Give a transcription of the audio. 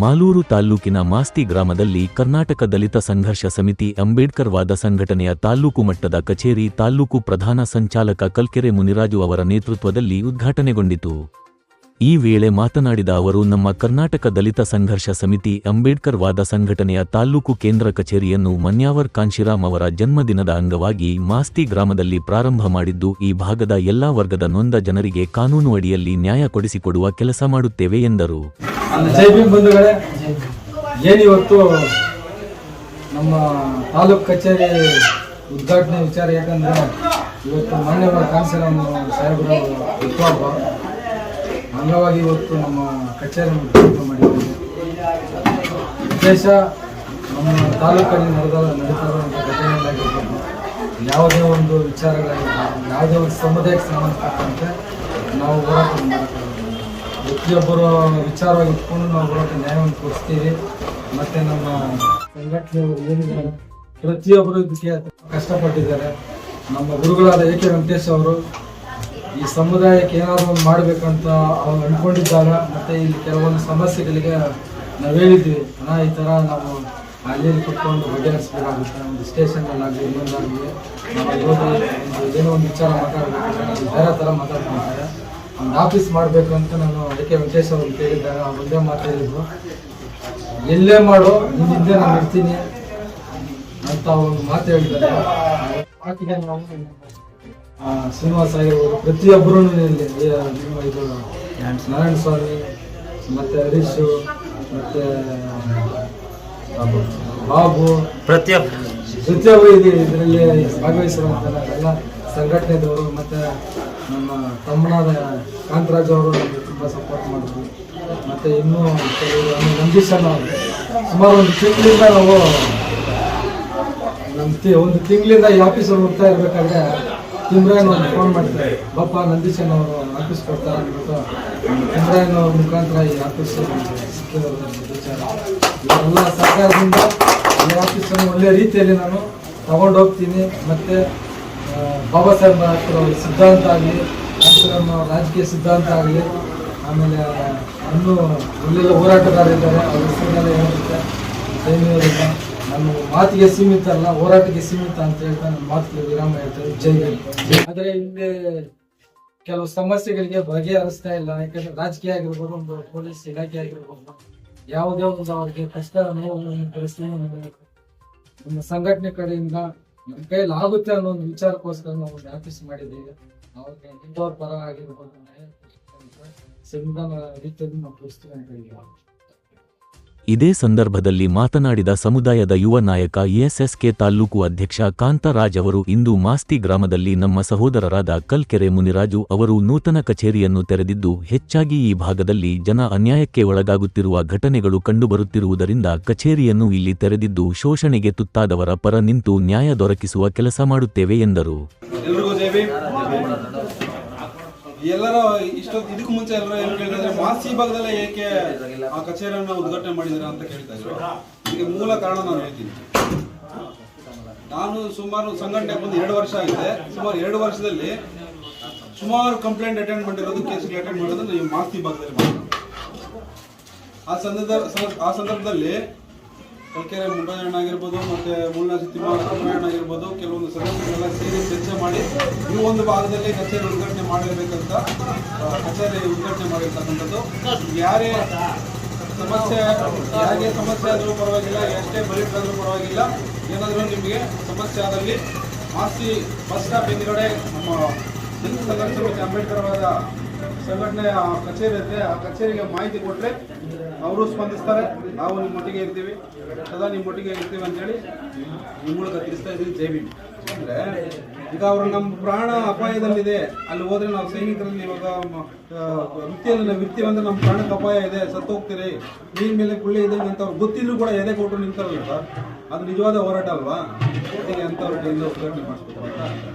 ಮಾಲೂರು ತಾಲ್ಲೂಕಿನ ಮಾಸ್ತಿ ಗ್ರಾಮದಲ್ಲಿ ಕರ್ನಾಟಕ ದಲಿತ ಸಂಘರ್ಷ ಸಮಿತಿ ಅಂಬೇಡ್ಕರ್ ವಾದ ಸಂಘಟನೆಯ ತಾಲ್ಲೂಕು ಮಟ್ಟದ ಕಚೇರಿ ತಾಲ್ಲೂಕು ಪ್ರಧಾನ ಸಂಚಾಲಕ ಕಲ್ಕೆರೆ ಮುನಿರಾಜು ಅವರ ನೇತೃತ್ವದಲ್ಲಿ ಉದ್ಘಾಟನೆಗೊಂಡಿತು. ಈ ವೇಳೆ ಮಾತನಾಡಿದ ಅವರು, ನಮ್ಮ ಕರ್ನಾಟಕ ದಲಿತ ಸಂಘರ್ಷ ಸಮಿತಿ ಅಂಬೇಡ್ಕರ್ ವಾದ ಸಂಘಟನೆಯ ತಾಲ್ಲೂಕು ಕೇಂದ್ರ ಕಚೇರಿಯನ್ನು ಮನ್ಯಾವರ್ ಕಾಂಶಿರಾಮ್ ಅವರ ಜನ್ಮದಿನದ ಅಂಗವಾಗಿ ಮಾಸ್ತಿ ಗ್ರಾಮದಲ್ಲಿ ಪ್ರಾರಂಭ ಮಾಡಿದ್ದು, ಈ ಭಾಗದ ಎಲ್ಲಾ ವರ್ಗದ ನೊಂದ ಜನರಿಗೆ ಕಾನೂನು ಅಡಿಯಲ್ಲಿ ನ್ಯಾಯ ಕೊಡಿಸಿಕೊಡುವ ಕೆಲಸ ಮಾಡುತ್ತೇವೆ ಎಂದರು. ಜೈ ಭೀಮ್ ಬಂಧುಗಳೇ ಏನಿವತ್ತು ನಮ್ಮ ತಾಲೂಕು ಕಚೇರಿ ಉದ್ಘಾಟನೆ ವಿಚಾರ ಯಾಕಂದ್ರೆ ಇವತ್ತು ಮಾನ್ಯವರ ಕಾನ್ಸಲ್ ಸಾಹೇಬರ ಹುಟ್ಟುಹಬ್ಬ ಅಂಗವಾಗಿ ಇವತ್ತು ನಮ್ಮ ಉದ್ಘಾಟನೆ ಮಾಡಿದ್ದೀವಿ ವಿಶೇಷ ನಮ್ಮ ತಾಲೂಕಲ್ಲಿ ನಡೆದ ನಡೀತಾ ಇರುವಂಥ ಘಟನೆಗಳಾಗಿರ್ಬೋದು, ಯಾವುದೇ ಒಂದು ವಿಚಾರಗಳಾಗಿರ್ಬೋದು, ಯಾವುದೇ ಒಂದು ಸಮುದಾಯಕ್ಕೆ ಸಂಬಂಧಪಟ್ಟಂತೆ ನಾವು ಹೋರಾಟ ಮಾಡಕ್ಕಾಗಲ್ಲ ಪ್ರತಿಯೊಬ್ಬರು ವಿಚಾರವಾಗಿ ಇಟ್ಕೊಂಡು ನಾವು ಹೋರಾಟ ನ್ಯಾಯವನ್ನು ಕೊಡಿಸ್ತೀವಿ ಮತ್ತೆ ನಮ್ಮ ಸಂಘಟನೆಯವರು ಏನಿದ್ದಾರೆ ಪ್ರತಿಯೊಬ್ಬರು ಇದಕ್ಕೆ ಕಷ್ಟಪಟ್ಟಿದ್ದಾರೆ. ನಮ್ಮ ಗುರುಗಳಾದ ಎ ಕೆ ವೆಂಕಟೇಶ್ ಅವರು ಈ ಸಮುದಾಯಕ್ಕೆ ಏನಾದರೂ ಒಂದು ಮಾಡಬೇಕಂತ ಅವ್ರು ಅಂದ್ಕೊಂಡಿದ್ದಾಗ ಮತ್ತೆ ಇಲ್ಲಿ ಕೆಲವೊಂದು ಸಮಸ್ಯೆಗಳಿಗೆ ನಾವು ಹೇಳಿದ್ವಿ ಅಣ್ಣ ಈ ಥರ ನಾವು ಅಲ್ಲಿ ಕುತ್ಕೊಂಡು ಬಗೆಹರಿಸ್ಬೇಕಾಗುತ್ತೆ. ಒಂದು ಸ್ಟೇಷನ್ನಲ್ಲಾಗಲಿ ಇನ್ನೊಂದಾಗಲಿ ನಾವು ಏನೋ ಒಂದು ವಿಚಾರ ಮಾತಾಡಬೇಕು ಬೇರೆ ಥರ ಮಾತಾಡ್ಕೊಂತಾರೆ. ಒಂದು ಆಫೀಸ್ ಮಾಡಬೇಕು ಅಂತ ನಾನು ಅದಕ್ಕೆ ವೆಂಕಟೇಶ್ ಅವ್ರು ಕೇಳಿದ್ದಾಗ ಅವ್ರು ಒಂದೇ ಮಾತಾಡಿದ್ರು. ಎಲ್ಲೇ ಮಾಡು ನಿನ್ನಿಂದೆ ನಾನು ಇರ್ತೀನಿ ಅಂತ ಒಂದು ಮಾತು ಹೇಳಿದ್ದಾರೆ. ಮಾತಿಗೆ ನಾವು ಶ್ರೀನಿವಾಸ ಆಗಿರ್ಬೋದು ಪ್ರತಿಯೊಬ್ಬರೂ ಇಲ್ಲಿ ಇದು ನಾರಾಯಣ ಸ್ವಾಮಿ ಮತ್ತೆ ಹರೀಶು ಮತ್ತೆ ಬಾಬು ಪ್ರತಿಯೊಬ್ಬರು ಪ್ರತಿಯೊಬ್ಬರು ಇದೆ ಇದರಲ್ಲಿ ಭಾಗವಹಿಸಿರುವಂಥ ಎಲ್ಲ ಸಂಘಟನೆದವರು ಮತ್ತೆ ನಮ್ಮ ತಮ್ಮನಾದ ಕಾಂತರಾಜ್ ಅವರು ನಮಗೆ ತುಂಬ ಸಪೋರ್ಟ್ ಮಾಡಿದ್ರು. ಮತ್ತು ಇನ್ನೂ ಕೆಲವರು ನಮ್ಮ ನಂದೀಶ್ ಅಣ್ಣ ಅವರು ಸುಮಾರು ಒಂದು ತಿಂಗಳಿಂದ ನಾವು ನಮ್ಮ ತಿ- ಒಂದು ತಿಂಗಳಿಂದ ಈ ಆಫೀಸಲ್ಲಿ ಹೋಗ್ತಾ ಇರಬೇಕಾದ್ರೆ ತಿಮ್ರಾಯನ್ ಒಂದು ಫೋನ್ ಮಾಡ್ತಾರೆ. ಬಪ್ಪ ನಂದೀಶ್ ಅಣ್ಣ ಅವರು ಆಫೀಸ್ ಕೊಡ್ತಾರೆ ಅಂದ್ಬಿಟ್ಟು ತಿಮ್ರಾಯನ್ ಅವ್ರ ಮುಖಾಂತರ ಈ ಆಫೀಸ್ ಸಿಕ್ಕಿರೋದು ವಿಚಾರ. ಇವರೆಲ್ಲ ಸರ್ಕಾರದಿಂದ ಈ ಆಫೀಸನ್ನು ಒಳ್ಳೆಯ ರೀತಿಯಲ್ಲಿ ನಾನು ತಗೊಂಡು ಹೋಗ್ತೀನಿ ಮತ್ತೆ ಬಾಬಾ ಸಾಹೇಬ್ ಅಂಬೇಡ್ಕರ್ ಅವ್ರ ಸಿದ್ಧಾಂತ ಆಗಲಿ ನಮ್ಮ ರಾಜಕೀಯ ಸಿದ್ಧಾಂತ ಆಗಲಿ, ಆಮೇಲೆ ಇನ್ನೂ ಒಳ್ಳೆಯ ಹೋರಾಟಗಾರರಿದ್ದಾರೆ, ಅವ್ರ ಹೆಸರಿನೆಲ್ಲ ಹೇಳುತ್ತೆ ಸೈನ್ಯವರಿಲ್ಲ ನಾನು ಮಾತಿಗೆ ಸೀಮಿತ ಅಲ್ಲ, ಹೋರಾಟಕ್ಕೆ ಸೀಮಿತ ಅಂತ ಹೇಳ್ತಾ ನನ್ನ ಮಾತಿಗೆ ವಿರಾಮ ಹೇಳ್ತಾರೆ. ಜೈ ಆದರೆ ಹಿಂದೆ ಕೆಲವು ಸಮಸ್ಯೆಗಳಿಗೆ ಬಗೆಹರಿಸ್ತಾ ಇಲ್ಲ, ಯಾಕಂದ್ರೆ ರಾಜಕೀಯ ಆಗಿರ್ಬೋದು, ಒಂದು ಪೊಲೀಸ್ ಇಲಾಖೆ ಆಗಿರ್ಬೋದು, ಯಾವುದೇ ಒಂದು ಅವರಿಗೆ ಕಷ್ಟ ನೋವು ಪರಿಸ್ಥಿತಿ ನಮ್ಮ ಸಂಘಟನೆ ಕಡೆಯಿಂದ ನಮ್ಮ ಕೈಯಲ್ಲಿ ಆಗುತ್ತೆ ಅನ್ನೋ ಒಂದು ವಿಚಾರಕ್ಕೋಸ್ಕರ ನಾವು ಆಫೀಸ್ ಮಾಡಿದ್ದೀವಿ. ಅವ್ರಿಗೆ ಹಿಂದೋರ್ ಪರ ಆಗಿರ್ಬೋದು ರೀತಿಯಲ್ಲಿ ನಾವು ತೋರಿಸ್ತೀವಿ ಅಂತ ಹೇಳಿದ್ದೀವಿ ಇದೇ ಸಂದರ್ಭದಲ್ಲಿ ಮಾತನಾಡಿದ ಸಮುದಾಯದ ಯುವ ನಾಯಕ ಎಎಸ್ಎಸ್ಕೆ ತಾಲ್ಲೂಕು ಅಧ್ಯಕ್ಷ ಕಾಂತರಾಜ್ ಅವರು, ಇಂದು ಮಾಸ್ತಿ ಗ್ರಾಮದಲ್ಲಿ ನಮ್ಮ ಸಹೋದರರಾದ ಕಲ್ಕೆರೆ ಮುನಿರಾಜು ಅವರು ನೂತನ ಕಚೇರಿಯನ್ನು ತೆರೆದಿದ್ದು, ಹೆಚ್ಚಾಗಿ ಈ ಭಾಗದಲ್ಲಿ ಜನ ಅನ್ಯಾಯಕ್ಕೆ ಒಳಗಾಗುತ್ತಿರುವ ಘಟನೆಗಳು ಕಂಡುಬರುತ್ತಿರುವುದರಿಂದ ಕಚೇರಿಯನ್ನು ಇಲ್ಲಿ ತೆರೆದಿದ್ದು, ಶೋಷಣೆಗೆ ತುತ್ತಾದವರ ಪರ ನಿಂತು ನ್ಯಾಯ ದೊರಕಿಸುವ ಕೆಲಸ ಮಾಡುತ್ತೇವೆ ಎಂದರು. ಎಲ್ಲರೂ ಇಷ್ಟೊತ್ತು ಇದಕ್ಕೂ ಮುಂಚೆ ಎಲ್ಲರೂ ಏನು ಕೇಳಿದ್ರೆ ಮಾಸಿ ಭಾಗದಲ್ಲೇ ಏಕೆ ಆ ಕಚೇರಿಯನ್ನು ಉದ್ಘಾಟನೆ ಮಾಡಿದ್ದೀರಾ ಅಂತ ಕೇಳ್ತಾ ಇದ್ರು. ಇದಕ್ಕೆ ಮೂಲ ಕಾರಣ ನಾನು ಹೇಳ್ತೀನಿ. ನಾನು ಸುಮಾರು ಸಂಘಟನೆ ಬಂದು ಎರಡು ವರ್ಷ ಆಗಿದೆ. ಸುಮಾರು ಎರಡು ವರ್ಷದಲ್ಲಿ ಸುಮಾರು ಕಂಪ್ಲೇಂಟ್ ಅಟೆಂಡ್ ಮಾಡಿರೋದು ಕೇಸ್ಗೆ ಅಟೆಂಡ್ ಮಾಡೋದು ನೀವು ಮಾಸ್ತಿ ಭಾಗದಲ್ಲಿ. ಆ ಸಂದರ್ಭ ಆ ಸಂದರ್ಭದಲ್ಲಿ ಕಲ್ಕೆರೆ ಮುಂಡಾಯಣ್ಣ ಆಗಿರ್ಬೋದು ಮತ್ತೆ ಮುಳ್ಳ ತಿಮ್ಮಣ್ಣ ಆಗಿರ್ಬೋದು ಕೆಲವೊಂದು ಸದಸ್ಯರೆಲ್ಲ ಸೇರಿ ಚರ್ಚೆ ಮಾಡಿ, ಈ ಒಂದು ಭಾಗದಲ್ಲಿ ಕಚೇರಿ ಉದ್ಘಾಟನೆ ಮಾಡಿರ್ಬೇಕಂತ ಕಚೇರಿ ಉದ್ಘಾಟನೆ ಮಾಡಿರ್ತಕ್ಕಂಥದ್ದು. ಯಾರೇ ಸಮಸ್ಯೆ, ಯಾರಿಗೆ ಸಮಸ್ಯೆ ಆದರೂ ಪರವಾಗಿಲ್ಲ, ಎಷ್ಟೇ ಬಜೆಟ್ ಪರವಾಗಿಲ್ಲ, ಏನಾದರೂ ನಿಮಗೆ ಸಮಸ್ಯೆ ಆದಲ್ಲಿ ಆಸ್ತಿ ಬಸ್ ಸ್ಟಾಪ್ ಹಿಂದ್ಗಡೆ ನಮ್ಮ ಹಿಂದೂ ಸಂಘರ್ಷ ಸಮಿತಿ ಅಂಬೇಡ್ಕರ್ ಅವರ ಆ ಕಚೇರಿ ಇರುತ್ತೆ, ಆ ಕಚೇರಿಗೆ ಮಾಹಿತಿ ಕೊಟ್ಟರೆ ಅವರು ಸ್ಪಂದಿಸ್ತಾರೆ. ನಾವು ನಿಮ್ಮೊಟ್ಟಿಗೆ ಇರ್ತೀವಿ. ಸದಾ ನಿಮ್ಮೊಟ್ಟಿಗೆ ಇರ್ತೀವಿ ಅಂತೇಳಿ ನಿಮ್ಮ ಮೂಲಕ ತಿಳಿಸ್ತಾ ಇದ್ದೀವಿ ಜೈ ಭೀಮ್. ಅಂದ್ರೆ ಈಗ ಅವರು ನಮ್ಮ ಪ್ರಾಣ ಅಪಾಯದಲ್ಲಿದೆ. ಅಲ್ಲಿ ಹೋದರೆ ನಾವು ಸೈನಿಕರಲ್ಲಿ ಇವಾಗ ವೃತ್ತಿಯಲ್ಲಿ ನಾವು ಇರ್ತೀವಿ ಅಂದ್ರೆ ನಮ್ಮ ಪ್ರಾಣಕ್ಕೆ ಅಪಾಯ ಇದೆ ಸತ್ತು ಹೋಗ್ತೀರಿ ನೀನ್ ಮೇಲೆ ಕುಳ್ಳಿ ಇದೆ ಅಂತ ಅವ್ರು ಗೊತ್ತಿದ್ರು ಕೂಡ ಎದೆ ಕೊಟ್ಟರು ನಿಂತಾರಲ್ಲ ಸರ್. ಅದು ನಿಜವಾದ ಹೋರಾಟ ಅಲ್ವಾ? ಅಂತ ಎಲ್ಲ ಉದ್ಘಾಟನೆ ಮಾಡಿಸ್ಬೇಕು